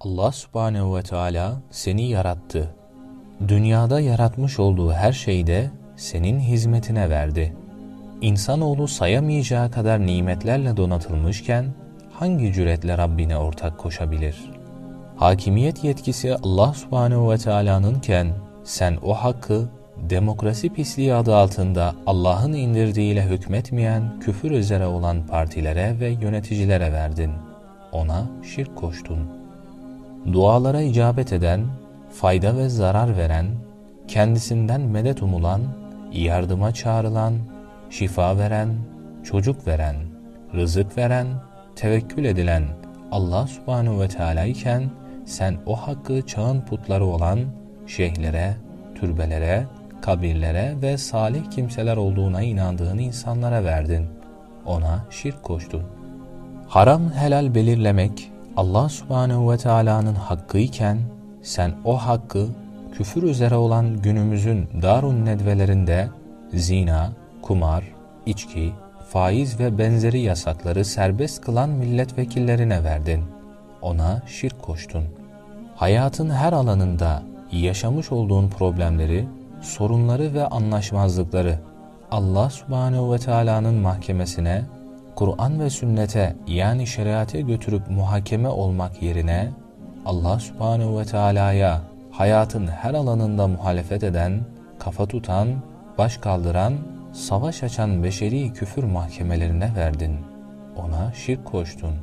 Allah subhanehu ve Teala seni yarattı. Dünyada yaratmış olduğu her şeyde senin hizmetine verdi. İnsanoğlu sayamayacağı kadar nimetlerle donatılmışken hangi cüretle Rabbine ortak koşabilir? Hakimiyet yetkisi Allah subhanehu ve Teala'nınken sen o hakkı demokrasi pisliği adı altında Allah'ın indirdiğiyle hükmetmeyen küfür üzere olan partilere ve yöneticilere verdin. Ona şirk koştun. Dualara icabet eden, fayda ve zarar veren, kendisinden medet umulan, yardıma çağrılan, şifa veren, çocuk veren, rızık veren, tevekkül edilen Allah subhanahu ve Teala iken sen o hakkı çağın putları olan şeyhlere, türbelere, kabirlere ve salih kimseler olduğuna inandığın insanlara verdin. Ona şirk koştun. Haram helal belirlemek Allah subhanehu ve Teala'nın hakkı iken sen o hakkı küfür üzere olan günümüzün darun nedvelerinde zina, kumar, içki, faiz ve benzeri yasakları serbest kılan milletvekillerine verdin. Ona şirk koştun. Hayatın her alanında yaşamış olduğun problemleri, sorunları ve anlaşmazlıkları Allah subhanehu ve Teala'nın mahkemesine, Kur'an ve sünnete yani şeriate götürüp muhakeme olmak yerine Allah subhanehu ve Teala'ya hayatın her alanında muhalefet eden, kafa tutan, baş kaldıran, savaş açan beşeri küfür mahkemelerine verdin. Ona şirk koştun.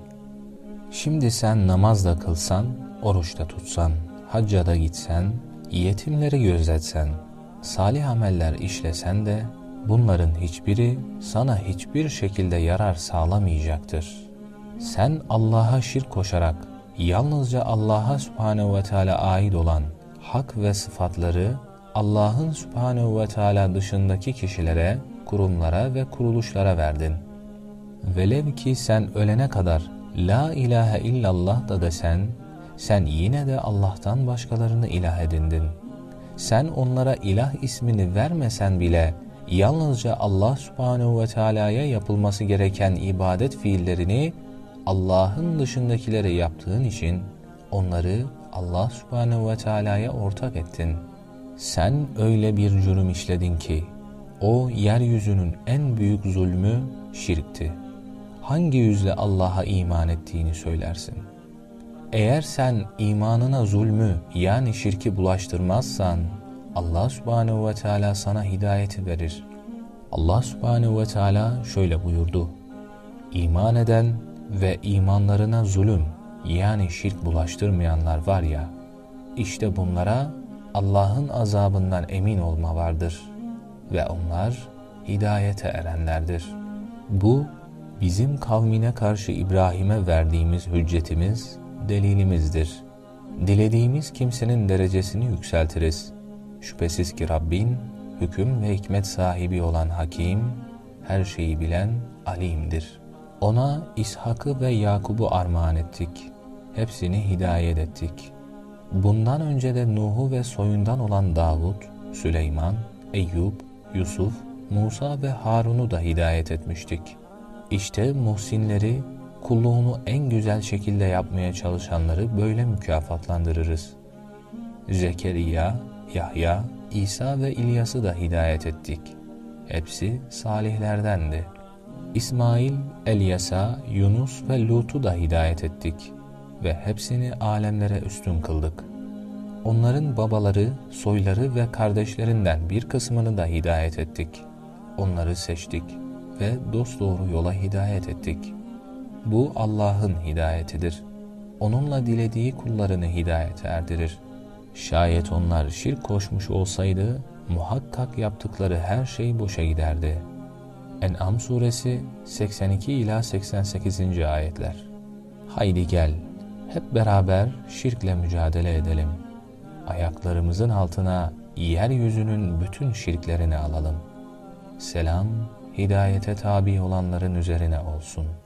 Şimdi sen namaz da kılsan, oruç tutsan, hacca da gitsen, yetimleri gözetsen, salih ameller işlesen de bunların hiçbiri sana hiçbir şekilde yarar sağlamayacaktır. Sen Allah'a şirk koşarak yalnızca Allah'a subhanehu ve Teala ait olan hak ve sıfatları Allah'ın subhanehu ve Teala dışındaki kişilere, kurumlara ve kuruluşlara verdin. Velev ki sen ölene kadar La ilahe illallah da desen, sen yine de Allah'tan başkalarını ilah edindin. Sen onlara ilah ismini vermesen bile yalnızca Allah subhanehu ve Teala'ya yapılması gereken ibadet fiillerini Allah'ın dışındakilere yaptığın için onları Allah subhanehu ve Teala'ya ortak ettin. Sen öyle bir cürüm işledin ki o yeryüzünün en büyük zulmü şirkti. Hangi yüzle Allah'a iman ettiğini söylersin. Eğer sen imanına zulmü yani şirki bulaştırmazsan Allah subhanehu ve Teala sana hidayeti verir. Allah subhanehu ve Teala şöyle buyurdu. İman eden ve imanlarına zulüm yani şirk bulaştırmayanlar var ya, işte bunlara Allah'ın azabından emin olma vardır ve onlar hidayete erenlerdir. Bu bizim kavmine karşı İbrahim'e verdiğimiz hüccetimiz, delilimizdir. Dilediğimiz kimsenin derecesini yükseltiriz. Şüphesiz ki Rabbin hüküm ve hikmet sahibi olan Hakim, her şeyi bilen Alim'dir. Ona İshak'ı ve Yakub'u armağan ettik. Hepsini hidayet ettik. Bundan önce de Nuh'u ve soyundan olan Davud, Süleyman, Eyüp, Yusuf, Musa ve Harun'u da hidayet etmiştik. İşte muhsinleri, kulluğunu en güzel şekilde yapmaya çalışanları böyle mükafatlandırırız. Zekeriya, Yahya, İsa ve İlyas'ı da hidayet ettik. Hepsi salihlerdendi. İsmail, Elyasa, Yunus ve Lut'u da hidayet ettik ve hepsini alemlere üstün kıldık. Onların babaları, soyları ve kardeşlerinden bir kısmını da hidayet ettik. Onları seçtik ve dosdoğru yola hidayet ettik. Bu Allah'ın hidayetidir. Onunla dilediği kullarını hidayete erdirir. Şayet onlar şirk koşmuş olsaydı, muhakkak yaptıkları her şey boşa giderdi. En'am suresi 82 ila 88. ayetler. Haydi gel, hep beraber şirkle mücadele edelim. Ayaklarımızın altına yeryüzünün bütün şirklerini alalım. Selam, hidayete tabi olanların üzerine olsun.''